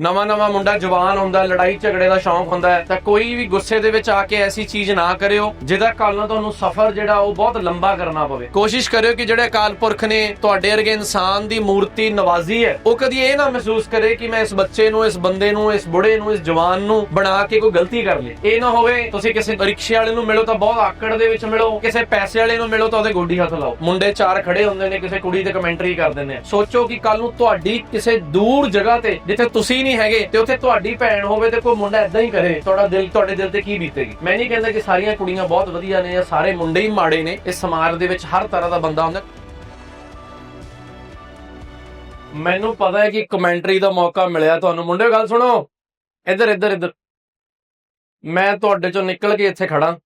ਨਵਾਂ ਨਵਾਂ ਮੁੰਡਾ ਜਵਾਨ ਹੁੰਦਾ, ਲੜਾਈ ਝਗੜੇ ਦਾ ਸ਼ੌਂਕ ਹੁੰਦਾ ਹੈ, ਤਾਂ ਕੋਈ ਵੀ ਗੁੱਸੇ ਦੇ ਵਿੱਚ ਆ ਕੇ ਐਸੀ ਚੀਜ਼ ਨਾ ਕਰਿਓ, ਜਿਹਦਾ ਕੱਲ ਨੂੰ ਤੁਹਾਨੂੰ ਸਫ਼ਰ ਜਿਹੜਾ ਉਹ ਬਹੁਤ ਲੰਬਾ ਕਰਨਾ ਪਵੇ। ਕੋਸ਼ਿਸ਼ ਕਰਿਓ ਕਿ ਜਿਹੜੇ ਅਕਾਲ ਪੁਰਖ ਨੇ, ਤੁਹਾਡੇ ਵਰਗੇ ਇਨਸਾਨ ਦੀ ਮੂਰਤੀ ਨਵਾਜ਼ੀ ਹੈ, ਉਹ ਕਦੀ ਇਹ ਨਾ ਮਹਿਸੂਸ ਕਰੇ ਕਿ ਮੈਂ ਇਸ ਬੱਚੇ ਨੂੰ, ਇਸ ਬੰਦੇ ਨੂੰ, ਇਸ ਬੁੜੇ ਨੂੰ, ਇਸ ਜਵਾਨ ਨੂੰ ਬਣਾ ਕੇ ਕੋਈ ਗਲਤੀ ਕਰ ਲਈ ਇਹ ਨਾ ਹੋਵੇ, ਤੁਸੀਂ ਕਿਸੇ ਰਿਕਸ਼ੇ ਵਾਲੇ ਨੂੰ ਮਿਲੋ ਤਾਂ ਬਹੁਤ ਆਕੜ ਦੇ ਵਿੱਚ ਮਿਲੋ, ਕਿਸੇ ਪੈਸੇ ਵਾਲੇ ਨੂੰ ਮਿਲੋ ਤਾਂ ਉਹਦੇ ਗੋਡੀ ਹੱਥ ਲਾਓ। ਮੁੰਡੇ ਚਾਰ ਖੜੇ ਹੁੰਦੇ ਨੇ, ਕਿਸੇ ਕੁੜੀ ਤੇ ਕਮੈਂਟਰੀ ਕਰਦੇ ਨੇ ਸੋਚੋ ਕਿ ਕੱਲ ਨੂੰ ਤੁਹਾਡੀ ਕਿਸੇ ਦੂਰ ਜਗ੍ਹਾ ਤੇ, ਜਿੱਥੇ ਤੁਸੀਂ ਨਹੀਂ ਹੈਗੇ ਤੇ ਉੱਥੇ ਤੁਹਾਡੀ ਭੈਣ ਹੋਵੇ ਤੇ ਕੋਈ ਮੁੰਡਾ ਇਦਾਂ ਹੀ ਕਰੇ, ਤੁਹਾਡਾ ਦਿਲ ਤੁਹਾਡੇ ਦਿਲ ਤੇ ਕੀ ਬੀਤੇਗੀ? ਮੈਂ ਨਹੀਂ ਕਹਿੰਦਾ ਕਿ ਸਾਰੀਆਂ ਕੁੜੀਆਂ ਬਹੁਤ ਵਧੀਆ ਨੇ ਜਾਂ ਸਾਰੇ ਮੁੰਡੇ ਹੀ ਮਾੜੇ ਨੇ, ਇਸ ਸਮਾਜ ਦੇ ਵਿੱਚ ਹਰ ਤਰ੍ਹਾਂ ਦਾ ਬੰਦਾ ਹੁੰਦਾ। ਮੈਨੂੰ ਪਤਾ ਹੈ ਕਿ ਕਮੈਂਟਰੀ ਦਾ ਮੌਕਾ ਮਿਲਿਆ ਤੁਹਾਨੂੰ। ਮੁੰਡੇ ਗੱਲ ਸੁਣੋ। ਇੱਧਰ ਇੱਧਰ ਇੱਧਰ। ਮੈਂ ਤੁਹਾਡੇ ਚੋਂ ਨਿਕਲ ਕੇ ਇੱਥੇ ਖੜਾ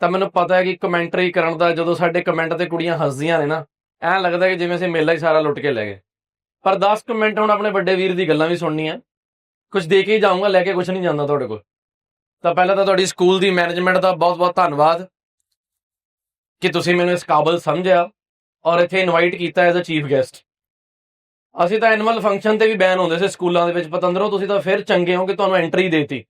ਤਾਂ ਮੈਨੂੰ ਪਤਾ ਹੈ ਕਿ ਕਮੈਂਟਰੀ ਕਰਨ ਦਾ ਜਦੋਂ ਸਾਡੇ ਕਮੈਂਟ ਤੇ ਕੁੜੀਆਂ ਹੱਸਦੀਆਂ ਨੇ ਨਾ, ਐਂ ਲੱਗਦਾ ਕਿ ਜਿਵੇਂ ਅਸੀਂ ਮੇਲਾ ਹੀ ਸਾਰਾ ਲੁੱਟ ਕੇ ਲੈ ਗਏ। ਪਰ 10 ਕਮੈਂਟ ਹੁਣ ਆਪਣੇ ਵੱਡੇ ਵੀਰ ਦੀ ਗੱਲਾਂ ਵੀ ਸੁਣਨੀਆਂ। ਕੁਝ ਦੇ ਕੇ ਹੀ ਜਾਊਂਗਾ, ਲੈ ਕੇ ਕੁਝ ਨਹੀਂ ਜਾਂਦਾ ਤੁਹਾਡੇ ਕੋਲ। ਤਾਂ ਪਹਿਲਾਂ ਤਾਂ ਤੁਹਾਡੀ ਸਕੂਲ ਦੀ ਮੈਨੇਜਮੈਂਟ ਦਾ ਬਹੁਤ-ਬਹੁਤ ਧੰਨਵਾਦ ਕਿ ਤੁਸੀਂ ਮੈਨੂੰ ਇਸ ਕਾਬਲ ਸਮਝਿਆ ਔਰ ਇੱਥੇ ਇਨਵਾਈਟ ਕੀਤਾ ਐਜ਼ ਅ ਚੀਫ ਗੈਸਟ ਅਸੀਂ ਤਾਂ ਐਨੂਅਲ ਫੰਕਸ਼ਨ ਤੇ ਵੀ ਬੈਨ ਹੁੰਦੇ ਸੀ ਸਕੂਲਾਂ ਦੇ ਵਿੱਚ। ਪਤੰਦਰੋਂ, ਤੁਸੀਂ ਤਾਂ ਫਿਰ ਚੰਗੇ ਹੋ ਕਿ ਤੁਹਾਨੂੰ ਐਂਟਰੀ ਦੇਤੀ।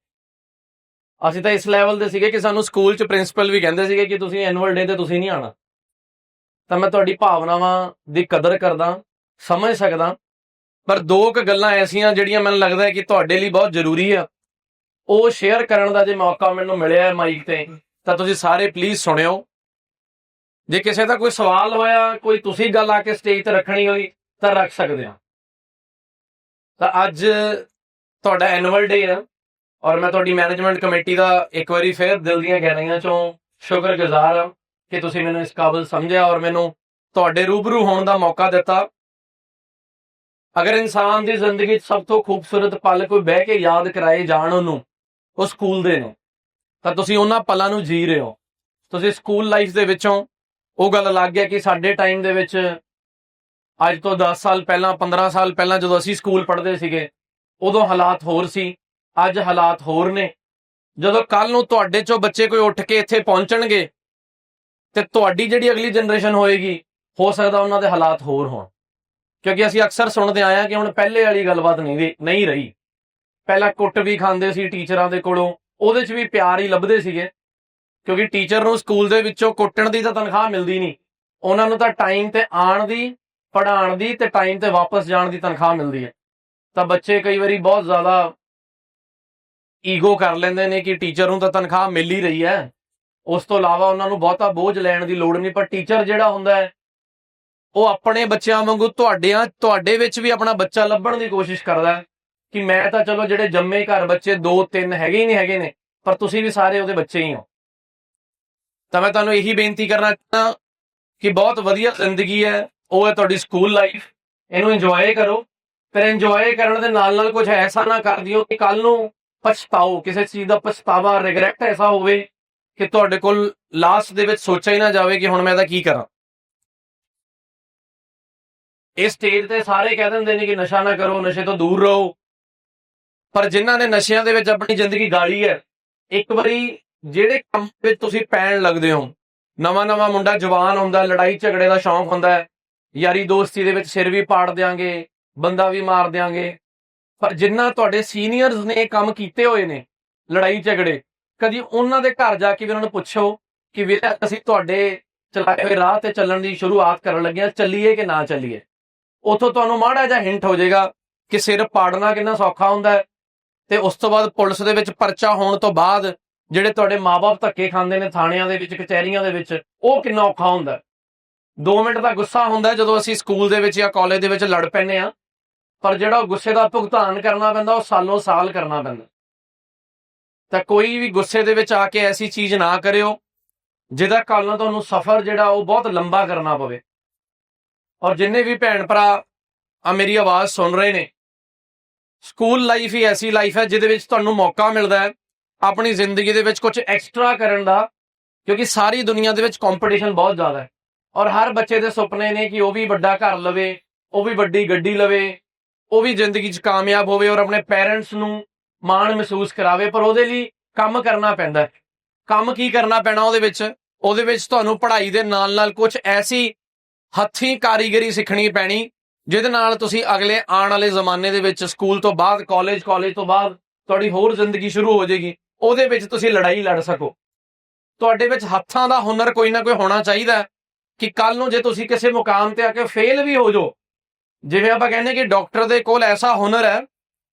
ਅਸੀਂ ਤਾਂ ਇਸ ਲੈਵਲ ਦੇ ਸੀਗੇ ਕਿ ਸਾਨੂੰ ਸਕੂਲ 'ਚ ਪ੍ਰਿੰਸੀਪਲ ਵੀ ਕਹਿੰਦੇ ਸੀਗੇ ਕਿ ਤੁਸੀਂ ਐਨੂਅਲ ਡੇ ਤੇ ਤੁਸੀਂ ਨਹੀਂ ਆਣਾ ਤਾਂ ਮੈਂ ਤੁਹਾਡੀ ਭਾਵਨਾਵਾਂ ਦੀ ਕਦਰ ਕਰਦਾ, ਸਮਝ ਸਕਦਾ ਪਰ ਦੋ ਕੁ ਗੱਲਾਂ ਐਸੀਆਂ ਜਿਹੜੀਆਂ ਮੈਨੂੰ ਲੱਗਦਾ ਹੈ ਕਿ ਤੁਹਾਡੇ ਲਈ ਬਹੁਤ ਜ਼ਰੂਰੀ ਆ। ਉਹ ਸ਼ੇਅਰ ਕਰਨ ਦਾ ਜੇ ਮੌਕਾ ਮੈਨੂੰ ਮਿਲਿਆ ਹੈ ਮਾਈਕ ਤੇ, ਤਾਂ ਤੁਸੀਂ ਸਾਰੇ ਪਲੀਜ਼ ਸੁਣਿਓ। ਜੇ ਕਿਸੇ ਦਾ ਕੋਈ ਸਵਾਲ ਹੋਇਆ, ਕੋਈ ਤੁਸੀਂ ਗੱਲ ਆ ਕੇ ਸਟੇਜ ਤੇ ਰੱਖਣੀ ਹੋਈ, ਤਾਂ ਰੱਖ ਸਕਦੇ ਆ। ਤਾਂ ਅੱਜ ਤੁਹਾਡਾ ਐਨੂਅਲ ਡੇ ਆ ਔਰ ਮੈਂ ਤੁਹਾਡੀ ਮੈਨੇਜਮੈਂਟ ਕਮੇਟੀ ਦਾ ਇੱਕ ਵਾਰੀ ਫੇਰ ਦਿਲ ਦੀਆਂ ਗਹਿਰਾਈਆਂ ਚੋਂ ਸ਼ੁਕਰਗੁਜ਼ਾਰ ਹਾਂ ਕਿ ਤੁਸੀਂ ਮੈਨੂੰ ਇਸ ਕਾਬਿਲ ਸਮਝਿਆ ਔਰ ਮੈਨੂੰ ਤੁਹਾਡੇ ਰੂਬਰੂ ਹੋਣ ਦਾ ਮੌਕਾ ਦਿੱਤਾ। ਅਗਰ ਇਨਸਾਨ ਦੀ ਜ਼ਿੰਦਗੀ 'ਚ ਸਭ ਤੋਂ ਖੂਬਸੂਰਤ ਪਲ ਕੋਈ ਬਹਿ ਕੇ ਯਾਦ ਕਰਾਏ ਜਾਣ ਉਹਨੂੰ, ਉਹ ਸਕੂਲ ਦੇ ਨੇ। ਤਾਂ ਤੁਸੀਂ ਉਹਨਾਂ ਪਲਾਂ ਨੂੰ ਜੀ ਰਹੇ ਹੋ। ਤੁਸੀਂ ਸਕੂਲ ਲਾਈਫ ਦੇ ਵਿੱਚੋਂ ਉਹ ਗੱਲ ਲੱਗ ਹੈ ਕਿ ਸਾਡੇ ਟਾਈਮ ਦੇ ਵਿੱਚ ਅੱਜ ਤੋਂ 10 ਸਾਲ ਪਹਿਲਾਂ 15 ਸਾਲ ਪਹਿਲਾਂ ਜਦੋਂ ਅਸੀਂ ਸਕੂਲ ਪੜ੍ਹਦੇ ਸੀਗੇ, ਉਦੋਂ ਹਾਲਾਤ ਹੋਰ ਸੀ, ਅੱਜ ਹਾਲਾਤ ਹੋਰ ਨੇ। ਜਦੋਂ ਕੱਲ ਨੂੰ ਤੁਹਾਡੇ ਚੋਂ ਬੱਚੇ ਕੋਈ ਉੱਠ ਕੇ ਇੱਥੇ ਪਹੁੰਚਣਗੇ, ਤੇ ਤੁਹਾਡੀ ਜਿਹੜੀ ਅਗਲੀ ਜਨਰੇਸ਼ਨ ਹੋਏਗੀ, ਹੋ ਸਕਦਾ ਉਹਨਾਂ ਦੇ ਹਾਲਾਤ ਹੋਰ ਹੋਣ। ਕਿਉਂਕਿ ਅਸੀਂ ਅਕਸਰ ਸੁਣਦੇ ਆਏ ਹਾਂ ਕਿ ਹੁਣ ਪਹਿਲੇ ਵਾਲੀ ਗੱਲਬਾਤ ਨਹੀਂ ਨਹੀਂ ਰਹੀ। ਪਹਿਲਾਂ ਕੁੱਟ ਵੀ ਖਾਂਦੇ ਸੀ ਟੀਚਰਾਂ ਦੇ ਕੋਲੋਂ, ਉਹਦੇ 'ਚ ਵੀ ਪਿਆਰ ਹੀ ਲੱਭਦੇ ਸੀਗੇ। ਕਿਉਂਕਿ ਟੀਚਰ ਨੂੰ ਸਕੂਲ ਦੇ ਵਿੱਚੋਂ ਕੁੱਟਣ ਦੀ ਤਾਂ ਤਨਖਾਹ ਮਿਲਦੀ ਨਹੀਂ। ਉਹਨਾਂ ਨੂੰ ਤਾਂ ਟਾਈਮ ਤੇ ਆਉਣ ਦੀ, ਪੜ੍ਹਾਉਣ ਦੀ ਤੇ ਟਾਈਮ ਤੇ ਵਾਪਸ ਜਾਣ ਦੀ ਤਨਖਾਹ ਮਿਲਦੀ ਹੈ। ਤਾਂ ਬੱਚੇ ਕਈ ਵਾਰੀ ਬਹੁਤ ਜ਼ਿਆਦਾ ਈਗੋ ਕਰ ਲੈਂਦੇ ਨੇ ਕਿ ਟੀਚਰ ਨੂੰ ਤਾਂ ਤਨਖਾਹ ਮਿਲ ਹੀ ਰਹੀ ਹੈ। ਉਸ ਤੋਂ ਇਲਾਵਾ ਉਹਨਾਂ ਨੂੰ ਬਹੁਤਾ ਬੋਝ ਲੈਣ ਦੀ ਲੋੜ ਨਹੀਂ, ਪਰ ਟੀਚਰ ਜਿਹੜਾ ਹੁੰਦਾ ਹੈ ਉਹ ਆਪਣੇ ਬੱਚਿਆਂ ਵਾਂਗੂ ਤੁਹਾਡਿਆਂ, ਤੁਹਾਡੇ ਵਿੱਚ ਵੀ ਆਪਣਾ ਬੱਚਾ ਲੱਭਣ ਦੀ ਕੋਸ਼ਿਸ਼ ਕਰਦਾ ਕਿ ਮੈਂ ਤਾਂ ਚਲੋ ਜਿਹੜੇ ਜੰਮੇ ਘਰ ਬੱਚੇ ਦੋ ਤਿੰਨ ਹੈਗੇ ਹੀ ਨਹੀਂ ਹੈਗੇ ਨੇ, ਪਰ ਤੁਸੀਂ ਵੀ ਸਾਰੇ ਉਹਦੇ ਬੱਚੇ ਹੀ ਹੋ। ਤਾਂ ਮੈਂ ਤੁਹਾਨੂੰ ਇਹੀ ਬੇਨਤੀ ਕਰਨਾ ਚਾਹੁੰਦਾ ਕਿ ਬਹੁਤ ਵਧੀਆ ਜ਼ਿੰਦਗੀ ਹੈ, ਉਹ ਹੈ ਤੁਹਾਡੀ ਸਕੂਲ ਲਾਈਫ, ਇਹਨੂੰ ਇੰਜੋਏ ਕਰੋ। ਪਰ ਇੰਜੋਏ ਕਰਨ ਦੇ ਨਾਲ ਨਾਲ ਕੁਝ ਐਸਾ ਨਾ ਕਰ ਦਿਓ ਕਿ ਕੱਲ ਨੂੰ ਪਛਤਾਓ, ਕਿਸੇ ਚੀਜ਼ ਦਾ ਪਛਤਾਵਾ ਰਿਗਰੈਟ ਐਸਾ ਹੋਵੇ ਕਿ ਤੁਹਾਡੇ ਕੋਲ ਲਾਸਟ ਦੇ ਵਿੱਚ ਸੋਚਿਆ ਹੀ ਨਾ ਜਾਵੇ ਕਿ ਹੁਣ ਮੈਂ ਇਹਦਾ ਕੀ ਕਰਾਂ। ਇਸ ਸਟੇਜ ਤੇ ਸਾਰੇ ਕਹਿ ਦਿੰਦੇ ਨੇ ਕਿ ਨਸ਼ਾ ਨਾ ਕਰੋ, ਨਸ਼ੇ ਤੋਂ ਦੂਰ ਰਹੋ। ਪਰ ਜਿਨ੍ਹਾਂ ਨੇ ਨਸ਼ਿਆਂ ਦੇ ਵਿੱਚ ਆਪਣੀ ਜ਼ਿੰਦਗੀ ਗਾਲੀ ਹੈ, ਇੱਕ ਵਾਰੀ ਜਿਹੜੇ ਕੰਮ ਵਿੱਚ ਤੁਸੀਂ ਪੈਣ ਲੱਗਦੇ ਹੋ ਨਵਾਂ ਨਵਾਂ ਮੁੰਡਾ ਜਵਾਨ ਹੁੰਦਾ, ਲੜਾਈ ਝਗੜੇ ਦਾ ਸ਼ੌਂਕ ਹੁੰਦਾ ਹੈ, ਯਾਰੀ ਦੋਸਤੀ ਦੇ ਵਿੱਚ ਸਿਰ ਵੀ ਪਾੜ ਦਿਆਂਗੇ, ਬੰਦਾ ਵੀ ਮਾਰ ਦਿਆਂਗੇ। ਪਰ ਜਿੰਨਾ ਤੁਹਾਡੇ ਸੀਨੀਅਰਸ ਨੇ ਇਹ ਕੰਮ ਕੀਤੇ ਹੋਏ ਨੇ, ਲੜਾਈ ਝਗੜੇ, ਕਦੀ ਉਹਨਾਂ ਦੇ ਘਰ ਜਾ ਕੇ ਵੀ ਉਹਨਾਂ ਨੂੰ ਪੁੱਛੋ ਕਿ ਵੀਰੇ ਅਸੀਂ ਤੁਹਾਡੇ ਚਲਾਏ ਹੋਏ ਰਾਹ ਤੇ ਚੱਲਣ ਦੀ ਸ਼ੁਰੂਆਤ ਕਰਨ ਲੱਗੇ ਹਾਂ, ਚੱਲੀਏ ਕਿ ਨਾ ਚੱਲੀਏ? ਉਥੋਂ ਤੁਹਾਨੂੰ ਮਾੜਾ ਜਿਹਾ ਹਿੰਟ ਹੋ ਜਾਏਗਾ ਕਿ ਸਿਰ ਪਾੜਨਾ ਕਿੰਨਾ ਸੌਖਾ ਹੁੰਦਾ ਹੈ ਤੇ ਉਸ ਤੋਂ ਬਾਅਦ ਪੁਲਿਸ ਦੇ ਵਿੱਚ ਪਰਚਾ ਹੋਣ ਤੋਂ ਬਾਅਦ ਜਿਹੜੇ ਤੁਹਾਡੇ ਮਾਪੇ ਧੱਕੇ ਖਾਂਦੇ ਨੇ ਥਾਣਿਆਂ ਦੇ ਵਿੱਚ, ਕਚਹਿਰੀਆਂ ਦੇ ਵਿੱਚ, ਉਹ ਕਿੰਨਾ ਔਖਾ ਹੁੰਦਾ ਹੈ। 2 ਮਿੰਟ ਦਾ ਗੁੱਸਾ ਹੁੰਦਾ ਜਦੋਂ ਅਸੀਂ ਸਕੂਲ ਦੇ ਵਿੱਚ ਜਾਂ ਕਾਲਜ ਦੇ ਵਿੱਚ ਲੜ ਪੈਂਦੇ ਆ ਪਰ ਜਿਹੜਾ ਉਹ ਗੁੱਸੇ ਦਾ ਭੁਗਤਾਨ ਕਰਨਾ ਪੈਂਦਾ, ਉਹ ਸਾਲੋਂ ਸਾਲ ਕਰਨਾ ਪੈਂਦਾ ਤਾਂ ਕੋਈ ਵੀ ਗੁੱਸੇ ਦੇ ਵਿੱਚ ਆ ਕੇ ਐਸੀ ਚੀਜ਼ ਨਾ ਕਰਿਓ, ਜਿਹਦਾ ਕੱਲ ਤੁਹਾਨੂੰ ਸਫ਼ਰ ਜਿਹੜਾ ਉਹ ਬਹੁਤ ਲੰਬਾ ਕਰਨਾ ਪਵੇ। ਔਰ ਜਿੰਨੇ ਵੀ ਭੈਣ ਭਰਾ ਆ, ਮੇਰੀ ਆਵਾਜ਼ ਸੁਣ ਰਹੇ ਨੇ ਸਕੂਲ ਲਾਈਫ ਹੀ ਐਸੀ ਲਾਈਫ ਹੈ ਜਿਹਦੇ ਵਿੱਚ ਤੁਹਾਨੂੰ ਮੌਕਾ ਮਿਲਦਾ ਹੈ ਆਪਣੀ ਜ਼ਿੰਦਗੀ ਦੇ ਵਿੱਚ ਕੁਝ ਐਕਸਟਰਾ ਕਰਨ ਦਾ, ਕਿਉਂਕਿ ਸਾਰੀ ਦੁਨੀਆ ਦੇ ਵਿੱਚ ਕੰਪੀਟੀਸ਼ਨ ਬਹੁਤ ਜ਼ਿਆਦਾ ਹੈ। ਔਰ ਹਰ ਬੱਚੇ ਦੇ ਸੁਪਨੇ ਨੇ ਕਿ ਉਹ ਵੀ ਵੱਡਾ ਘਰ ਲਵੇ, ਉਹ ਵੀ ਵੱਡੀ ਗੱਡੀ ਲਵੇ, ਉਹ ਵੀ ਜ਼ਿੰਦਗੀ 'ਚ ਕਾਮਯਾਬ ਹੋਵੇ ਔਰ ਆਪਣੇ ਪੇਰੈਂਟਸ ਨੂੰ ਮਾਣ ਮਹਿਸੂਸ ਕਰਾਵੇ, ਪਰ ਉਹਦੇ ਲਈ ਕੰਮ ਕਰਨਾ ਪੈਂਦਾ ਹੈ। ਕੰਮ ਕੀ ਕਰਨਾ ਪੈਣਾ ਉਹਦੇ ਵਿੱਚ? ਉਹਦੇ ਵਿੱਚ ਤੁਹਾਨੂੰ ਪੜ੍ਹਾਈ ਦੇ ਨਾਲ ਨਾਲ ਕੁਝ ਐਸੀ ਹੱਥੀਂ ਕਾਰੀਗਰੀ ਸਿੱਖਣੀ ਪੈਣੀ, ਜਿਹਦੇ ਨਾਲ ਤੁਸੀਂ ਅਗਲੇ ਆਉਣ ਵਾਲੇ ਜ਼ਮਾਨੇ ਦੇ ਵਿੱਚ ਸਕੂਲ ਤੋਂ ਬਾਅਦ ਕਾਲਜ ਕਾਲਜ ਤੋਂ ਬਾਅਦ ਤੁਹਾਡੀ ਹੋਰ ਜ਼ਿੰਦਗੀ ਸ਼ੁਰੂ ਹੋ ਜਾਏਗੀ, ਉਹਦੇ ਵਿੱਚ ਤੁਸੀਂ ਲੜਾਈ ਲੜ ਸਕੋ। ਤੁਹਾਡੇ ਵਿੱਚ ਹੱਥਾਂ ਦਾ ਹੁਨਰ ਕੋਈ ਨਾ ਕੋਈ ਹੋਣਾ ਚਾਹੀਦਾ ਕਿ ਕੱਲ ਨੂੰ ਜੇ ਤੁਸੀਂ ਕਿਸੇ ਮੁਕਾਮ ਤੇ ਆ ਕੇ ਫੇਲ ਵੀ ਹੋ ਜਾਓ, ਜਿਵੇਂ ਆਪਾਂ ਕਹਿੰਦੇ ਕਿ ਡਾਕਟਰ ਦੇ ਕੋਲ ਐਸਾ ਹੁਨਰ ਹੈ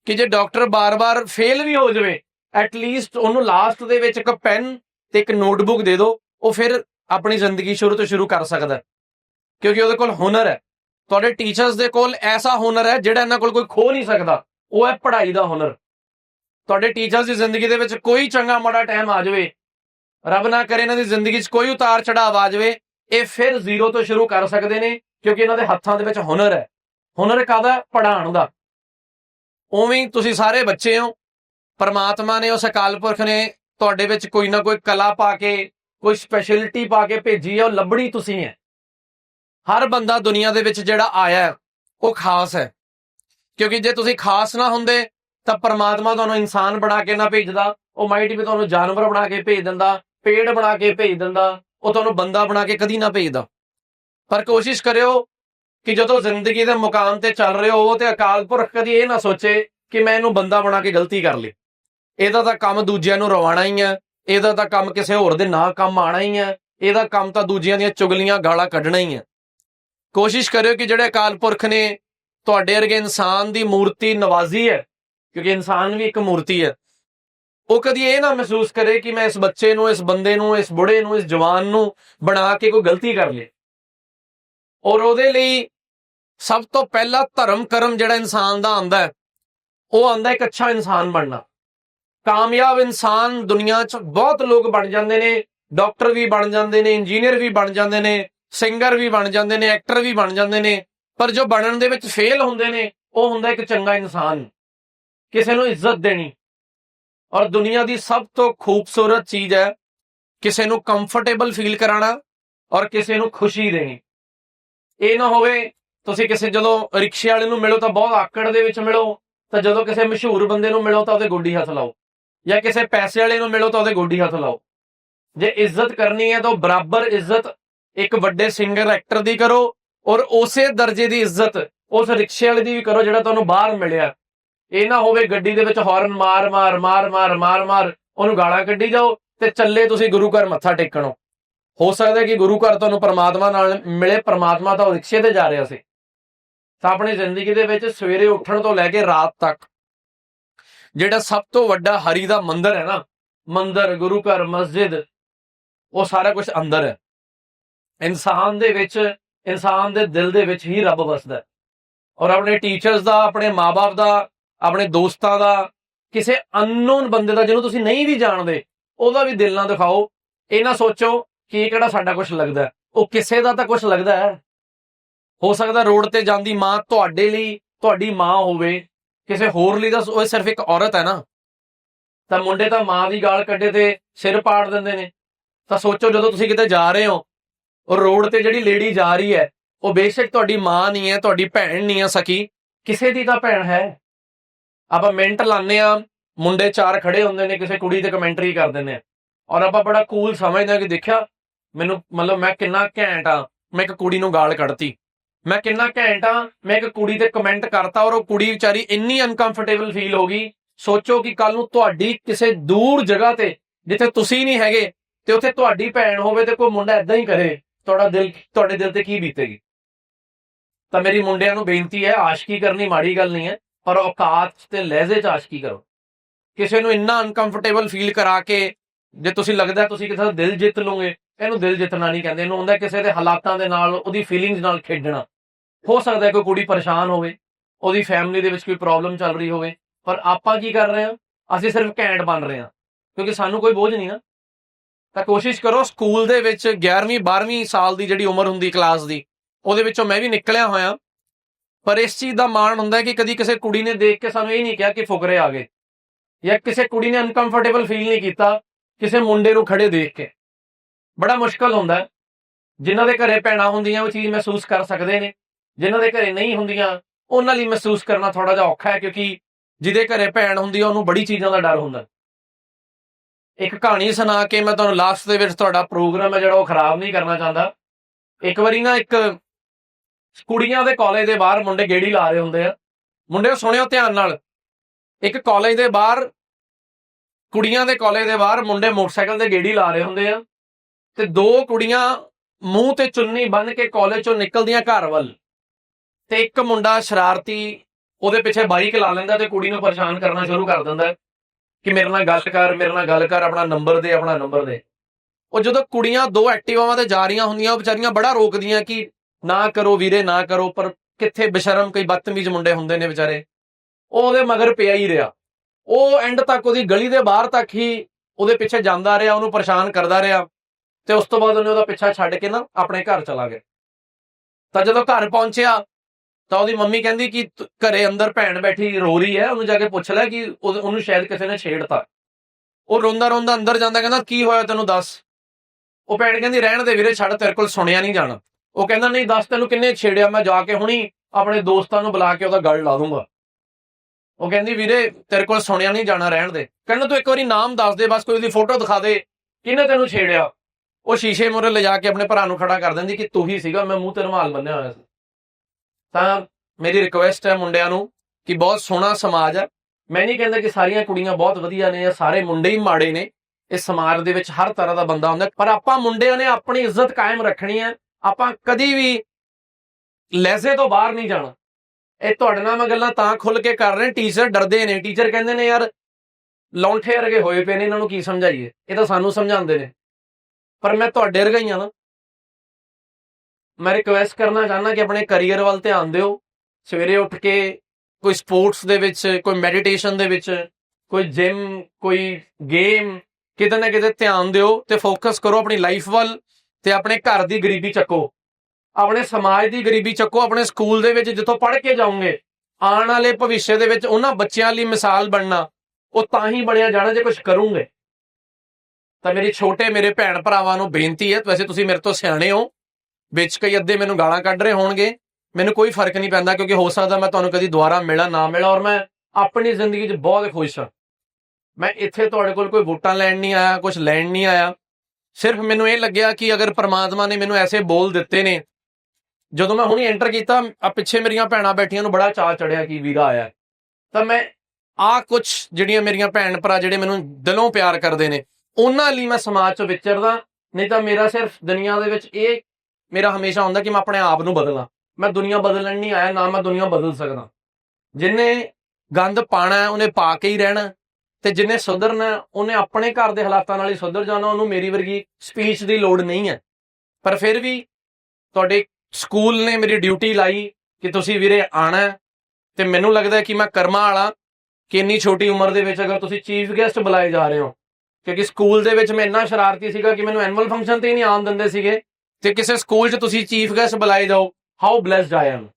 ਕਿ ਜੇ ਡਾਕਟਰ ਬਾਰ-ਬਾਰ ਫੇਲ ਵੀ ਹੋ ਜਾਵੇ ਐਟ ਲੀਸਟ ਉਹਨੂੰ ਲਾਸਟ ਦੇ ਵਿੱਚ ਇੱਕ ਪੈਨ ਤੇ ਇੱਕ ਨੋਟਬੁੱਕ ਦੇ ਦਿਓ, ਉਹ ਫਿਰ ਆਪਣੀ ਜ਼ਿੰਦਗੀ ਸ਼ੁਰੂ ਤੋਂ ਸ਼ੁਰੂ ਕਰ ਸਕਦਾ ਕਿਉਂਕਿ ਉਹਦੇ ਕੋਲ ਹੁਨਰ ਹੈ। ਤੁਹਾਡੇ ਟੀਚਰਸ ਦੇ ਕੋਲ ਐਸਾ ਹੁਨਰ ਹੈ ਜਿਹੜਾ ਇਹਨਾਂ ਕੋਲ ਕੋਈ ਖੋ ਨਹੀਂ ਸਕਦਾ। ਉਹ ਹੈ ਪੜ੍ਹਾਈ ਦਾ ਹੁਨਰ। ਤੁਹਾਡੇ ਟੀਚਰਸ ਦੀ ਜ਼ਿੰਦਗੀ ਦੇ ਵਿੱਚ ਕੋਈ ਚੰਗਾ ਮਾੜਾ ਟਾਈਮ ਆ ਜਾਵੇ, ਰੱਬ ਨਾ ਕਰੇ ਇਹਨਾਂ ਦੀ ਜ਼ਿੰਦਗੀ 'ਚ ਕੋਈ ਉਤਾਰ ਚੜਾਵ ਆ ਜਾਵੇ, ਇਹ ਫਿਰ ਜ਼ੀਰੋ ਤੋਂ ਸ਼ੁਰੂ ਕਰ ਸਕਦੇ ਨੇ, ਕਿਉਂਕਿ ਇਹਨਾਂ ਦੇ ਹੱਥਾਂ ਦੇ ਵਿੱਚ ਹੁਨਰ ਹੈ। ਹੁਨਰ ਕਾਦਾ ਪੜਾਉਣ ਦਾ। ਉਵੇਂ ਤੁਸੀਂ ਸਾਰੇ ਬੱਚੇ ਹੋ, ਪਰਮਾਤਮਾ ਨੇ ਉਸ ਅਕਾਲ ਪੁਰਖ ਨੇ ਤੁਹਾਡੇ ਵਿੱਚ ਕੋਈ ਨਾ ਕੋਈ ਕਲਾ ਪਾ ਕੇ, ਕੋਈ ਸਪੈਸ਼ਲਿਟੀ ਪਾ ਕੇ ਭੇਜੀ ਹੈ, ਉਹ ਲੱਭਣੀ ਤੁਸੀਂ ਹੈ। ਹਰ ਬੰਦਾ ਦੁਨੀਆ ਦੇ ਵਿੱਚ ਜਿਹੜਾ ਆਇਆ ਉਹ ਖਾਸ ਹੈ। ਕਿਉਂਕਿ ਜੇ ਤੁਸੀਂ ਖਾਸ ਨਾ ਹੁੰਦੇ, ਤਾਂ ਪਰਮਾਤਮਾ ਤੁਹਾਨੂੰ ਇਨਸਾਨ ਬਣਾ ਕੇ ਨਾ ਭੇਜਦਾ, ਉਹ ਮਾਈਟ ਵੀ ਤੁਹਾਨੂੰ ਜਾਨਵਰ ਬਣਾ ਕੇ ਭੇਜ ਦਿੰਦਾ, ਪੇੜ ਬਣਾ ਕੇ ਭੇਜ ਦਿੰਦਾ, ਉਹ ਤੁਹਾਨੂੰ ਬੰਦਾ ਬਣਾ ਕੇ ਕਦੀ ਨਾ ਭੇਜਦਾ। ਪਰ ਕੋਸ਼ਿਸ਼ ਕਰਿਓ ਕਿ ਜਦੋਂ ਜ਼ਿੰਦਗੀ ਦੇ ਮੁਕਾਮ ਤੇ ਚੱਲ ਰਹੇ ਹੋ ਤੇ ਅਕਾਲ ਪੁਰਖ ਕਦੀ ਇਹ ਨਾ ਸੋਚੇ ਕਿ ਮੈਂ ਇਹਨੂੰ ਬੰਦਾ ਬਣਾ ਕੇ ਗਲਤੀ ਕਰ ਲਈ। ਇਹਦਾ ਤਾਂ ਕੰਮ ਦੂਜਿਆਂ ਨੂੰ ਰਵਾਣਾ ਹੀ ਹੈ, ਇਹਦਾ ਤਾਂ ਕੰਮ ਕਿਸੇ ਹੋਰ ਦੇ ਨਾ ਕੰਮ ਆਣਾ ਹੀ ਹੈ, ਇਹਦਾ ਕੰਮ ਤਾਂ ਦੂਜਿਆਂ ਦੀਆਂ ਚੁਗਲੀਆਂ ਗਾਲਾਂ ਕੱਢਣਾ ਹੀ ਹੈ। ਕੋਸ਼ਿਸ਼ ਕਰਿਓ ਕਿ ਜਿਹੜੇ ਅਕਾਲ ਪੁਰਖ ਨੇ ਤੁਹਾਡੇ ਵਰਗੇ ਇਨਸਾਨ ਦੀ ਮੂਰਤੀ ਨਵਾਜ਼ੀ ਹੈ, ਕਿਉਂਕਿ ਇਨਸਾਨ ਵੀ ਇੱਕ ਮੂਰਤੀ ਹੈ। ਉਹ ਕਦੀ ਇਹ ਨਾ ਮਹਿਸੂਸ ਕਰੇ ਕਿ ਮੈਂ ਇਸ ਬੱਚੇ ਨੂੰ, ਇਸ ਬੰਦੇ ਨੂੰ, ਇਸ ਬੁੜੇ ਨੂੰ, ਇਸ ਜਵਾਨ ਨੂੰ ਬਣਾ ਕੇ ਕੋਈ ਗਲਤੀ ਕਰ ਲਈ ਔਰ ਉਹਦੇ ਲਈ ਸਭ ਤੋਂ ਪਹਿਲਾ ਧਰਮ ਕਰਮ ਜਿਹੜਾ ਇਨਸਾਨ ਦਾ ਆਂਦਾ ਉਹ ਆਂਦਾ ਇੱਕ ਅੱਛਾ ਇਨਸਾਨ ਬਣਨਾ। ਕਾਮਯਾਬ ਇਨਸਾਨ ਦੁਨੀਆ 'ਚ ਬਹੁਤ ਲੋਕ ਬਣ ਜਾਂਦੇ ਨੇ, ਡਾਕਟਰ ਵੀ ਬਣ ਜਾਂਦੇ ਨੇ, ਇੰਜੀਨੀਅਰ ਵੀ ਬਣ ਜਾਂਦੇ ਨੇ ਸਿੰਗਰ ਵੀ ਬਣ ਜਾਂਦੇ ਨੇ, ਐਕਟਰ ਵੀ ਬਣ ਜਾਂਦੇ ਨੇ, ਪਰ ਜੋ ਬਣਨ ਦੇ ਵਿੱਚ ਫੇਲ ਹੁੰਦੇ ਨੇ, ਉਹ ਹੁੰਦਾ ਇੱਕ ਚੰਗਾ ਇਨਸਾਨ। ਕਿਸੇ ਨੂੰ ਇੱਜ਼ਤ ਦੇਣੀ। ਔਰ ਦੁਨੀਆ ਦੀ ਸਭ ਤੋਂ ਖੂਬਸੂਰਤ ਚੀਜ਼ ਹੈ ਕਿਸੇ ਨੂੰ ਕੰਫਰਟੇਬਲ ਫੀਲ ਕਰਾਣਾ ਔਰ ਕਿਸੇ ਨੂੰ ਖੁਸ਼ੀ ਦੇਣੀ। ਇਹ ਨਾ ਹੋਵੇ ਤੁਸੀਂ ਕਿਸੇ ਜਦੋਂ ਰਿਕਸ਼ੇ ਵਾਲੇ ਨੂੰ ਮਿਲੋ ਤਾਂ ਬਹੁਤ ਆਕੜ ਦੇ ਵਿੱਚ ਮਿਲੋ, ਤਾਂ ਜਦੋਂ ਕਿਸੇ ਮਸ਼ਹੂਰ ਬੰਦੇ ਨੂੰ ਮਿਲੋ ਤਾਂ ਉਹਦੇ ਗੋਡੀ ਹੱਥ ਲਾਓ। ਜਾਂ ਕਿਸੇ ਪੈਸੇ ਵਾਲੇ ਨੂੰ ਮਿਲੋ ਤਾਂ ਉਹਦੇ ਗੋਡੀ ਹੱਥ ਲਾਓ। ਜੇ ਇੱਜ਼ਤ ਕਰਨੀ ਹੈ ਤਾਂ ਬਰਾਬਰ ਇੱਜ਼ਤ ਇੱਕ ਵੱਡੇ ਸਿੰਗਰ, ਐਕਟਰ ਦੀ ਕਰੋ ਔਰ ਉਸੇ ਦਰਜੇ ਦੀ ਇੱਜ਼ਤ ਉਸ ਰਿਕਸ਼ੇ ਵਾਲੇ ਦੀ ਵੀ ਕਰੋ ਜਿਹੜਾ ਤੁਹਾਨੂੰ ਬਾਹਰ ਮਿਲਿਆ। ਇਹ ਨਾ ਹੋਵੇ ਗੱਡੀ ਦੇ ਵਿੱਚ ਹਾਰਨ ਮਾਰ ਮਾਰ ਮਾਰ ਮਾਰ ਮਾਰ ਮਾਰ, ਉਹਨੂੰ ਗਾਲਾਂ ਕੱਢੀ ਜਾਓ ਤੇ ਚੱਲੇ ਤੁਸੀਂ ਗੁਰੂ ਘਰ ਮੱਥਾ ਟੇਕਣੋ। ਹੋ ਸਕਦਾ ਕਿ ਗੁਰੂ ਘਰ ਤੁਹਾਨੂੰ ਪਰਮਾਤਮਾ ਨਾਲ ਮਿਲੇ, ਪਰਮਾਤਮਾ ਤਾਂ ਉਹ ਰਿਕਸ਼ੇ ਤੇ ਜਾ ਰਿਹਾ ਸੀ। ਤਾਂ ਆਪਣੀ ਜ਼ਿੰਦਗੀ ਦੇ ਵਿੱਚ ਸਵੇਰੇ ਉੱਠਣ ਤੋਂ ਲੈ ਕੇ ਰਾਤ ਤੱਕ ਜਿਹੜਾ ਸਭ ਤੋਂ ਵੱਡਾ ਹਰੀ ਦਾ ਮੰਦਿਰ ਹੈ ਨਾ, ਮੰਦਿਰ, ਗੁਰੂ ਘਰ, ਮਸਜਿਦ, ਉਹ ਸਾਰਾ ਕੁਝ ਅੰਦਰ ਹੈ। ਇਨਸਾਨ ਦੇ ਵਿੱਚ, ਇਨਸਾਨ ਦੇ ਦਿਲ ਦੇ ਵਿੱਚ ਹੀ ਰੱਬ ਵਸਦਾ ਹੈ। ਔਰ ਆਪਣੇ ਟੀਚਰਸ ਦਾ, ਆਪਣੇ ਮਾਪੇ ਦਾ, ਆਪਣੇ ਦੋਸਤਾਂ ਦਾ, ਕਿਸੇ ਅਨਨੋਨ ਬੰਦੇ ਦਾ, ਜਿਹਨੂੰ ਤੁਸੀਂ ਨਹੀਂ ਵੀ ਜਾਣਦੇ, ਉਹਦਾ ਵੀ ਦਿਲ ਨਾ ਦਿਖਾਓ। ਇਹ ਨਾ ਸੋਚੋ ਕਿ ਇਹ ਕਿਹੜਾ ਸਾਡਾ ਕੁਝ ਲੱਗਦਾ ਉਹ ਕਿਸੇ ਦਾ ਤਾਂ ਕੁਝ ਲੱਗਦਾ ਹੈ। ਹੋ ਸਕਦਾ ਰੋਡ ਤੇ ਜਾਂਦੀ ਮਾਂ ਤੁਹਾਡੇ ਲਈ ਤੁਹਾਡੀ ਮਾਂ ਹੋਵੇ। ਕਿਸੇ ਹੋਰ ਲਈ ਤਾਂ ਉਹ ਸਿਰਫ ਇੱਕ ਔਰਤ ਹੈ ਨਾ। ਤਾਂ ਮੁੰਡੇ ਤਾਂ ਮਾਂ ਦੀ ਗਾਲ ਕੱਢੇ ਤੇ ਸਿਰ ਪਾੜ ਦਿੰਦੇ ਨੇ। ਤਾਂ ਸੋਚੋ ਜਦੋਂ ਤੁਸੀਂ ਕਿਤੇ ਜਾ ਰਹੇ ਹੋ ਔਰ ਰੋਡ ਤੇ ਜਿਹੜੀ ਲੇਡੀ ਜਾ ਰਹੀ ਹੈ, ਉਹ ਬੇਸ਼ੱਕ ਤੁਹਾਡੀ ਮਾਂ ਨਹੀਂ ਹੈ, ਤੁਹਾਡੀ ਭੈਣ ਨਹੀਂ ਹੈ ਸਕੀ। ਕਿਸੇ ਦੀ ਤਾਂ ਭੈਣ ਹੈ। ਆਪਾਂ ਮਿੰਟ ਲਾਉਂਦੇ ਆ ਮੁੰਡੇ ਚਾਰ ਖੜੇ ਹੁੰਦੇ ਨੇ, ਕਿਸੇ ਕੁੜੀ ਤੇ ਕਮੈਂਟਰੀ ਕਰ ਦਿੰਦੇ ਆ ਔਰ ਆਪਾਂ ਬੜਾ ਕੂਲ ਸਮਝਦੇ ਆ ਕਿ ਦੇਖਿਆ, ਮੈਨੂੰ ਮਤਲਬ ਮੈਂ ਕਿੰਨਾ ਘੈਂਟ ਆ ਮੈਂ ਇੱਕ ਕੁੜੀ ਨੂੰ ਗਾਲ ਕੱਢਤੀ। ਮੈਂ ਕਿੰਨਾ ਘੈਂਟ ਆ ਮੈਂ ਇੱਕ ਕੁੜੀ ਤੇ ਕਮੈਂਟ ਕਰਤਾ ਔਰ ਉਹ ਕੁੜੀ ਵਿਚਾਰੀ ਇੰਨੀ ਅਨਕੰਫਰਟੇਬਲ ਫੀਲ ਹੋ ਗਈ। ਸੋਚੋ ਕਿ ਕੱਲ ਨੂੰ ਤੁਹਾਡੀ ਕਿਸੇ ਦੂਰ ਜਗ੍ਹਾ ਤੇ, ਜਿੱਥੇ ਤੁਸੀਂ ਨਹੀਂ ਹੈਗੇ, ਤੇ ਉੱਥੇ ਤੁਹਾਡੀ ਭੈਣ ਹੋਵੇ ਤੇ ਕੋਈ ਮੁੰਡਾ ਇਦਾਂ ਹੀ ਕਰੇ। ਤੁਹਾਡਾ ਦਿਲ, ਤੁਹਾਡੇ ਦਿਲ ਤੇ ਕੀ ਬੀਤੇਗੀ? ਤਾਂ ਮੇਰੀ ਮੁੰਡਿਆਂ ਨੂੰ ਬੇਨਤੀ ਹੈ ਆਸ਼ਕੀ ਕਰਨੀ ਮਾੜੀ ਗੱਲ ਨਹੀਂ ਹੈ, ਪਰ ਔਕਾਤ ਤੇ ਲਹਿਜ਼ੇ ਚ ਆਸ਼ਕੀ ਕਰੋ। ਕਿਸੇ ਨੂੰ ਇੰਨਾ ਅਨਕੰਫਰਟੇਬਲ ਫੀਲ ਕਰਾ ਕੇ ਜੇ ਤੁਸੀਂ ਲੱਗਦਾ ਤੁਸੀਂ ਕਿਸੇ ਦਾ ਦਿਲ ਜਿੱਤ ਲਓਗੇ, ਇਹਨੂੰ ਦਿਲ ਜਿੱਤਣਾ ਨਹੀਂ ਕਹਿੰਦੇ, ਇਹਨੂੰ ਹੁੰਦਾ ਕਿਸੇ ਦੇ ਹਾਲਾਤਾਂ ਦੇ ਨਾਲ, ਉਹਦੀ ਫੀਲਿੰਗਸ ਨਾਲ ਖੇਡਣਾ। ਹੋ ਸਕਦਾ ਕੋਈ ਕੁੜੀ ਪਰੇਸ਼ਾਨ ਹੋਵੇ, ਉਹਦੀ ਫੈਮਿਲੀ ਦੇ ਵਿੱਚ ਕੋਈ ਪ੍ਰੋਬਲਮ ਚੱਲ ਰਹੀ ਹੋਵੇ, ਪਰ ਆਪਾਂ ਕੀ ਕਰ ਰਹੇ ਹਾਂ? ਅਸੀਂ ਸਿਰਫ ਘੈਂਟ ਬਣ ਰਹੇ ਹਾਂ, ਕਿਉਂਕਿ ਸਾਨੂੰ ਕੋਈ ਬੋਝ ਨਹੀਂ ਨਾ। ਤਾਂ ਕੋਸ਼ਿਸ਼ ਕਰੋ ਸਕੂਲ ਦੇ ਵਿੱਚ 11ਵੀਂ 12ਵੀਂ ਸਾਲ ਦੀ ਜਿਹੜੀ ਉਮਰ ਹੁੰਦੀ ਕਲਾਸ ਦੀ, ਉਹਦੇ ਵਿੱਚੋਂ ਮੈਂ ਵੀ ਨਿਕਲਿਆ ਹੋਇਆ। ਪਰ ਇਸ ਚੀਜ਼ ਦਾ ਮਾਣ ਹੁੰਦਾ ਕਿ ਕਦੀ ਕਿਸੇ ਕੁੜੀ ਨੇ ਦੇਖ ਕੇ ਸਾਨੂੰ ਇਹ ਨਹੀਂ ਕਿਹਾ ਕਿ ਫੁਕਰੇ ਆ ਗਏ, ਜਾਂ ਕਿਸੇ ਕੁੜੀ ਨੇ ਅਨਕੰਫਰਟੇਬਲ ਫੀਲ ਨਹੀਂ ਕੀਤਾ ਕਿਸੇ ਮੁੰਡੇ ਨੂੰ ਖੜੇ ਦੇਖ ਕੇ। ਬੜਾ ਮੁਸ਼ਕਲ ਹੁੰਦਾ। ਜਿਨ੍ਹਾਂ ਦੇ ਘਰੇ ਭੈਣਾਂ ਹੁੰਦੀਆਂ, ਉਹ ਚੀਜ਼ ਮਹਿਸੂਸ ਕਰ ਸਕਦੇ ਨੇ। ਜਿਨ੍ਹਾਂ ਦੇ ਘਰੇ ਨਹੀਂ ਹੁੰਦੀਆਂ, ਉਹਨਾਂ ਲਈ ਮਹਿਸੂਸ ਕਰਨਾ ਥੋੜਾ ਜਿਹਾ ਔਖਾ ਹੈ, ਕਿਉਂਕਿ ਜਿਹਦੇ ਘਰੇ ਭੈਣ ਹੁੰਦੀ ਆ, ਉਹਨੂੰ ਬੜੀ ਚੀਜ਼ਾਂ ਦਾ ਡਰ ਹੁੰਦਾ। ਇੱਕ ਕਹਾਣੀ ਸੁਣਾ ਕੇ ਮੈਂ ਤੁਹਾਨੂੰ ਲਾਸਟ ਦੇ ਵਿੱਚ ਤੁਹਾਡਾ ਪ੍ਰੋਗਰਾਮ ਹੈ ਜਿਹੜਾ ਉਹ ਖਰਾਬ ਨਹੀਂ ਕਰਨਾ ਚਾਹੁੰਦਾ। ਇੱਕ ਵਾਰੀ ਨਾ ਇੱਕ ਕੁੜੀਆਂ ਦੇ ਕਾਲਜ ਦੇ ਬਾਹਰ ਮੁੰਡੇ ਗੇੜੀ ਲਾ ਰਹੇ ਹੁੰਦੇ ਆ। ਮੁੰਡਿਓ ਸੁਣਿਓ ਧਿਆਨ ਨਾਲ। ਇੱਕ ਕਾਲਜ ਦੇ ਬਾਹਰ, ਕੁੜੀਆਂ ਦੇ ਕਾਲਜ ਦੇ ਬਾਹਰ ਮੁੰਡੇ ਮੋਟਰਸਾਈਕਲ ਤੇ ਗੇੜੀ ਲਾ ਰਹੇ ਹੁੰਦੇ ਆ। ਤੇ ਦੋ ਕੁੜੀਆਂ ਮੂੰਹ ਤੇ ਚੁੰਨੀ ਬੰਨ ਕੇ ਕਾਲਜ ਚੋਂ ਨਿਕਲਦੀਆਂ ਘਰ ਵੱਲ। ਤੇ ਇੱਕ ਮੁੰਡਾ ਸ਼ਰਾਰਤੀ ਉਹਦੇ ਪਿੱਛੇ ਬਾਈਕ ਲਾ ਲੈਂਦਾ ਤੇ ਕੁੜੀ ਨੂੰ ਪਰੇਸ਼ਾਨ ਕਰਨਾ ਸ਼ੁਰੂ ਕਰ ਦਿੰਦਾ। ਕਿ ਮੇਰੇ ਨਾਲ ਗੱਲ ਕਰ, ਮੇਰੇ ਨਾਲ ਗੱਲ ਕਰ, ਆਪਣਾ ਨੰਬਰ ਦੇ, ਆਪਣਾ ਨੰਬਰ ਦੇ। ਉਹ ਜਦੋਂ ਕੁੜੀਆਂ ਦੋ ਐਕਟਿਵਾਵਾਂ ਤੇ ਜਾ ਰਹੀਆਂ ਹੁੰਦੀਆਂ, ਉਹ ਵਿਚਾਰੀਆਂ ਬੜਾ ਰੋਕਦੀਆਂ ਕਿ ਨਾ ਕਰੋ ਵੀਰੇ, ਨਾ ਕਰੋ, ਪਰ ਕਿੱਥੇ ਬੇਸ਼ਰਮ ਕਈ ਬਦਤਮੀਜ਼ ਮੁੰਡੇ ਹੁੰਦੇ ਨੇ ਵਿਚਾਰੇ। ਉਹ ਉਹਦੇ ਮਗਰ ਪਿਆ ਹੀ ਰਿਹਾ। ਉਹ ਐਂਡ ਤੱਕ ਉਹਦੀ ਗਲੀ ਦੇ ਬਾਹਰ ਤੱਕ ਹੀ ਉਹਦੇ ਪਿੱਛੇ ਜਾਂਦਾ ਰਿਹਾ, ਉਹਨੂੰ ਪਰੇਸ਼ਾਨ ਕਰਦਾ ਰਿਹਾ। ਤੇ ਉਸ ਤੋਂ ਬਾਅਦ ਉਹਨੇ ਉਹਦਾ ਪਿੱਛਾ ਛੱਡ ਕੇ ਨਾ ਆਪਣੇ ਘਰ ਚਲਾ ਗਿਆ। ਤਾਂ ਜਦੋਂ ਘਰ ਪਹੁੰਚਿਆ ਤਾਂ ਉਹਦੀ ਮੰਮੀ ਕਹਿੰਦੀ ਕਿ ਘਰੇ ਅੰਦਰ ਭੈਣ ਬੈਠੀ ਰੋ ਰਹੀ ਹੈ, ਉਹਨੂੰ ਜਾ ਕੇ ਪੁੱਛ ਲੈ ਕਿ ਉਹਨੂੰ ਸ਼ਾਇਦ ਕਿਸੇ ਨੇ ਛੇੜਤਾ। ਉਹ ਰੋਂਦਾ ਰੋਂਦਾ ਅੰਦਰ ਜਾਂਦਾ, ਕਹਿੰਦਾ, ਕੀ ਹੋਇਆ ਤੈਨੂੰ ਦੱਸ? ਉਹ ਭੈਣ ਕਹਿੰਦੀ, ਰਹਿਣ ਦੇ ਵੀਰੇ, ਛੱਡ, ਤੇਰੇ ਕੋਲ ਸੁਣਿਆ ਨਹੀਂ ਜਾਣਾ। ਉਹ ਕਹਿੰਦਾ, ਨਹੀਂ, ਦੱਸ ਤੈਨੂੰ ਕਿੰਨੇ ਛੇੜਿਆ, ਮੈਂ ਜਾ ਕੇ ਹੁਣੀ ਆਪਣੇ ਦੋਸਤਾਂ ਨੂੰ ਬੁਲਾ ਕੇ ਉਹਦਾ ਗਲ ਲਾ ਦੂੰਗਾ। ਉਹ ਕਹਿੰਦੀ, ਵੀਰੇ, ਤੇਰੇ ਕੋਲ ਸੁਣਿਆ ਨਹੀਂ ਜਾਣਾ, ਰਹਿਣ ਦੇ। ਕਹਿੰਦਾ, ਤੂੰ ਇੱਕ ਵਾਰੀ ਨਾਮ ਦੱਸ ਦੇ, ਬਸ ਕੋਈ ਉਹਦੀ ਫੋਟੋ ਦਿਖਾ ਦੇ, ਕਿਹਨੇ ਤੈਨੂੰ ਛੇੜਿਆ? ਉਹ ਸ਼ੀਸ਼ੇ ਮੂਹਰੇ ਲਿਜਾ ਕੇ ਆਪਣੇ ਭਰਾ ਨੂੰ ਖੜਾ ਕਰ ਦਿੰਦੀ ਕਿ ਤੂੰ ਹੀ ਸੀਗਾ, ਮੈਂ ਮੂੰਹ ਤੇ ਰੁਮਾਲ ਬੰਨਿਆ ਹੋਇਆ ਸੀ। ਤਾਂ ਮੇਰੀ ਰਿਕੁਐਸਟ ਹੈ ਮੁੰਡਿਆਂ ਨੂੰ ਕਿ ਬਹੁਤ ਸੋਹਣਾ ਸਮਾਜ ਹੈ। ਮੈਂ ਨਹੀਂ ਕਹਿੰਦਾ ਕਿ ਸਾਰੀਆਂ ਕੁੜੀਆਂ ਬਹੁਤ ਵਧੀਆ ਨੇ ਜਾਂ ਸਾਰੇ ਮੁੰਡੇ ਹੀ ਮਾੜੇ ਨੇ। ਇਸ ਸਮਾਜ ਦੇ ਵਿੱਚ ਹਰ ਤਰ੍ਹਾਂ ਦਾ ਬੰਦਾ ਹੁੰਦਾ ਪਰ ਆਪਾਂ ਮੁੰਡਿਆਂ ਨੇ ਆਪਣੀ ਇੱਜ਼ਤ ਕਾਇਮ ਰੱਖਣੀ ਹੈ। ਆਪਾਂ ਕਦੀ ਵੀ ਲਹਿਜੇ ਤੋਂ ਬਾਹਰ ਨਹੀਂ ਜਾਣਾ। ਇਹ ਤੁਹਾਡੇ ਨਾਲ ਮੈਂ ਗੱਲਾਂ ਤਾਂ ਖੁੱਲ ਕੇ ਕਰ ਰਹੇ। ਟੀਚਰ ਡਰਦੇ ਨੇ। ਟੀਚਰ ਕਹਿੰਦੇ ਨੇ, ਯਾਰ, ਲੌਂਠੇ ਵਰਗੇ ਹੋਏ ਪਏ ਨੇ। ਇਹਨਾਂ ਨੂੰ ਕੀ ਸਮਝਾਈਏ? ਇਹ ਤਾਂ ਸਾਨੂੰ ਸਮਝਾਉਂਦੇ ਨੇ। ਪਰ ਮੈਂ ਤੁਹਾਡੇ ਵਰਗਾ ਹੀ ਆ ਨਾ। ਮੈਂ ਰਿਕੁਐਸਟ ਕਰਨਾ ਚਾਹੁੰਦਾ ਕਿ ਆਪਣੇ ਕੈਰੀਅਰ ਵੱਲ ਧਿਆਨ ਦਿਓ। ਸਵੇਰੇ ਉੱਠ ਕੇ ਕੋਈ ਸਪੋਰਟਸ ਦੇ ਵਿੱਚ, ਕੋਈ ਮੈਡੀਟੇਸ਼ਨ ਦੇ ਵਿੱਚ, ਕੋਈ ਜਿਮ ਕੋਈ ਗੇਮ ਕਿਤੇ ਨਾ ਕਿਤੇ ਧਿਆਨ ਦਿਓ ਤੇ ਫੋਕਸ ਕਰੋ ਆਪਣੀ ਲਾਈਫ ਵੱਲ ਤੇ ਆਪਣੇ ਘਰ ਦੀ ਗਰੀਬੀ ਚੱਕੋ। ਆਪਣੇ ਸਮਾਜ ਦੀ ਗਰੀਬੀ ਚੱਕੋ, ਆਪਣੇ ਸਕੂਲ ਦੇ ਵਿੱਚ ਜਿੱਥੋਂ ਪੜ੍ਹ ਕੇ ਜਾਓਗੇ, ਆਉਣ ਵਾਲੇ ਭਵਿੱਖ ਦੇ ਵਿੱਚ ਉਹਨਾਂ ਬੱਚਿਆਂ ਲਈ ਮਿਸਾਲ ਬਣਨਾ, ਉਹ ਤਾਂ ਹੀ ਬਣਿਆ ਜਾਣਾ ਜੇ ਕੁਝ ਕਰੋਗੇ। ਤਾਂ ਮੇਰੀ ਛੋਟੇ ਮੇਰੇ ਭੈਣ ਭਰਾਵਾਂ ਨੂੰ ਬੇਨਤੀ ਹੈ, ਵੈਸੇ ਤੁਸੀਂ ਮੇਰੇ ਤੋਂ ਸਿਆਣੇ ਹੋ ਵਿੱਚ ਕਈ ਅੱਧੇ ਮੈਨੂੰ ਗਾਲਾਂ ਕੱਢ ਰਹੇ ਹੋਣਗੇ। ਮੈਨੂੰ ਕੋਈ ਫ਼ਰਕ ਨਹੀਂ ਪੈਂਦਾ ਕਿਉਂਕਿ ਹੋ ਸਕਦਾ ਮੈਂ ਤੁਹਾਨੂੰ ਕਦੀ ਦੁਬਾਰਾ ਮਿਲਾਂ, ਨਾ ਮਿਲਾਂ ਔਰ ਮੈਂ ਆਪਣੀ ਜ਼ਿੰਦਗੀ 'ਚ ਬਹੁਤ ਖੁਸ਼ ਹਾਂ। ਮੈਂ ਇੱਥੇ ਤੁਹਾਡੇ ਕੋਲ ਕੋਈ ਵੋਟਾਂ ਲੈਣ ਨਹੀਂ ਆਇਆ ਕੁਝ ਲੈਣ ਨਹੀਂ ਆਇਆ। ਸਿਰਫ ਮੈਨੂੰ ਇਹ ਲੱਗਿਆ ਕਿ ਅਗਰ ਪ੍ਰਮਾਤਮਾ ਨੇ ਮੈਨੂੰ ਐਸੇ ਬੋਲ ਦਿੱਤੇ ਨੇ, ਜਦੋਂ ਮੈਂ ਹੁਣੀ ਐਂਟਰ ਕੀਤਾ, ਆ ਪਿੱਛੇ ਮੇਰੀਆਂ ਭੈਣਾਂ ਬੈਠੀਆਂ ਨੂੰ ਬੜਾ ਚਾਅ ਚੜਿਆ ਕਿ ਵੀਰਾ ਆਇਆ। ਤਾਂ ਮੈਂ ਆ ਕੁਝ ਜਿਹੜੀਆਂ ਮੇਰੀਆਂ ਭੈਣ ਭਰਾ ਜਿਹੜੇ ਮੈਨੂੰ ਦਿਲੋਂ ਪਿਆਰ ਕਰਦੇ ਨੇ, ਉਹਨਾਂ ਲਈ ਮੈਂ ਸਮਾਜ 'ਚ ਵਿਚਰਦਾ, ਨਹੀਂ ਤਾਂ ਮੇਰਾ ਸਿਰਫ ਦੁਨੀਆ ਦੇ ਵਿੱਚ ਇਹ ਮੇਰਾ ਹਮੇਸ਼ਾ ਹੁੰਦਾ ਕਿ ਮੈਂ ਆਪਣੇ ਆਪ ਨੂੰ ਬਦਲਾਂ। ਮੈਂ ਦੁਨੀਆ ਬਦਲਣ ਨਹੀਂ ਆਇਆ ਨਾ ਮੈਂ ਦੁਨੀਆ ਬਦਲ ਸਕਦਾ। ਜਿਨੇ ਗੰਦ ਪਾਣਾ ਹੈ, ਉਹਨੇ ਪਾ ਕੇ ਹੀ ਰਹਿਣਾ ਤੇ ਜਿੰਨੇ ਸੁਧਰਨਾ ਉਹਨੇ ਆਪਣੇ ਘਰ ਦੇ ਹਾਲਾਤਾਂ ਨਾਲ ਹੀ ਸੁਧਰ ਜਾਣਾ ਉਹਨੂੰ ਮੇਰੀ ਵਰਗੀ ਸਪੀਚ ਦੀ ਲੋੜ ਨਹੀਂ ਹੈ। ਪਰ ਫਿਰ ਵੀ ਤੁਹਾਡੇ ਸਕੂਲ ਨੇ ਮੇਰੀ ਡਿਊਟੀ ਲਾਈ ਕਿ ਤੁਸੀਂ ਵੀਰੇ ਆਣਾ ਹੈ। ਤੇ ਮੈਨੂੰ ਲੱਗਦਾ ਕਿ ਮੈਂ ਕਰਮਾਂ ਵਾਲਾ ਕਿ ਇੰਨੀ ਛੋਟੀ ਉਮਰ ਦੇ ਵਿੱਚ ਅਗਰ ਤੁਸੀਂ ਚੀਫ ਗੈਸਟ ਬੁਲਾਏ ਜਾ ਰਹੇ ਹੋ ਕਿਉਂਕਿ ਸਕੂਲ ਦੇ ਵਿੱਚ ਮੈਂ ਇੰਨਾ ਸ਼ਰਾਰਤੀ ਸੀਗਾ ਕਿ ਮੈਨੂੰ ਐਨੂਅਲ ਫੰਕਸ਼ਨ ਤੇ ਹੀ ਨਹੀਂ ਆਉਣ ਦਿੰਦੇ ਸੀਗੇ। ਤੇ ਕਿਸੇ ਸਕੂਲ 'ਚ ਤੁਸੀਂ ਚੀਫ ਗੈਸਟ ਬੁਲਾਏ ਜਾਓ ਹਾਊ ਬlesed ਆਈ ਐਮ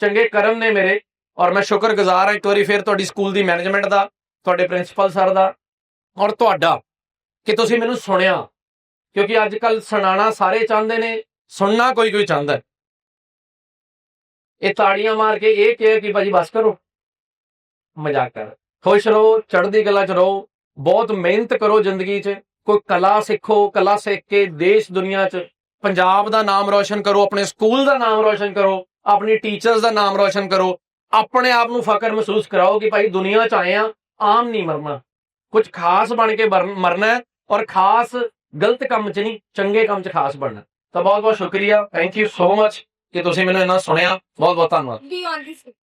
ਚੰਗੇ ਕਰਮ ਨੇ ਮੇਰੇ, ਔਰ ਮੈਂ ਸ਼ੁਕਰਗੁਜ਼ਾਰ ਹਾਂ ਇੱਕ ਵਾਰੀ ਫਿਰ ਤੁਹਾਡੀ ਸਕੂਲ ਦੀ ਮੈਨੇਜਮੈਂਟ ਦਾ, ਤੁਹਾਡੇ ਪ੍ਰਿੰਸੀਪਲ ਸਰ ਦਾ, ਔਰ ਤੁਹਾਡਾ, ਕਿ ਤੁਸੀਂ ਮੈਨੂੰ ਸੁਣਿਆ। ਕਿਉਂਕਿ ਅੱਜ ਕੱਲ ਸੁਣਾਣਾ ਸਾਰੇ ਚਾਹੁੰਦੇ ਨੇ, ਸੁਣਨਾ ਕੋਈ ਕੋਈ ਚਾਹੁੰਦਾ ਇਹ ਤਾੜੀਆਂ ਮਾਰ ਕੇ ਇਹ ਕਹੇ ਕਿ ਭਾਜੀ ਬਸ ਕਰੋ, ਮਜ਼ਾਕ ਕਰ। ਖੁਸ਼ ਰਹੋ, ਚੜ੍ਹਦੀ ਕਲਾ ਚ ਰਹੋ, ਬਹੁਤ ਮਿਹਨਤ ਕਰੋ ਜ਼ਿੰਦਗੀ 'ਚ, ਕੋਈ ਕਲਾ ਸਿੱਖੋ, ਕਲਾ ਸਿੱਖ ਕੇ ਦੇਸ਼ ਦੁਨੀਆ 'ਚ ਪੰਜਾਬ ਦਾ ਨਾਮ ਰੋਸ਼ਨ ਕਰੋ, ਆਪਣੇ ਸਕੂਲ ਦਾ ਨਾਮ ਰੋਸ਼ਨ ਕਰੋ, ਆਪਣੀ ਟੀਚਰਸ ਦਾ ਨਾਮ ਰੋਸ਼ਨ ਕਰੋ, ਆਪਣੇ ਆਪ ਨੂੰ ਫ਼ਕਰ ਮਹਿਸੂਸ ਕਰਾਓ ਕਿ ਭਾਈ ਦੁਨੀਆ 'ਚ ਆਏ ਆ, ਆਮ ਨਹੀਂ ਮਰਨਾ। ਕੁਝ ਖਾਸ ਬਣ ਕੇ ਮਰਨਾ ਹੈ ਔਰ ਖਾਸ ਗਲਤ ਕੰਮ 'ਚ ਨਹੀਂ, ਚੰਗੇ ਕੰਮ 'ਚ ਖਾਸ ਬਣਨਾ। ਤਾਂ ਬਹੁਤ ਬਹੁਤ ਸ਼ੁਕਰੀਆ। ਥੈਂਕ ਯੂ ਸੋ ਮਚ ਕਿ ਤੁਸੀਂ ਮੈਨੂੰ ਇੰਨਾ ਸੁਣਿਆ। ਬਹੁਤ ਬਹੁਤ ਧੰਨਵਾਦ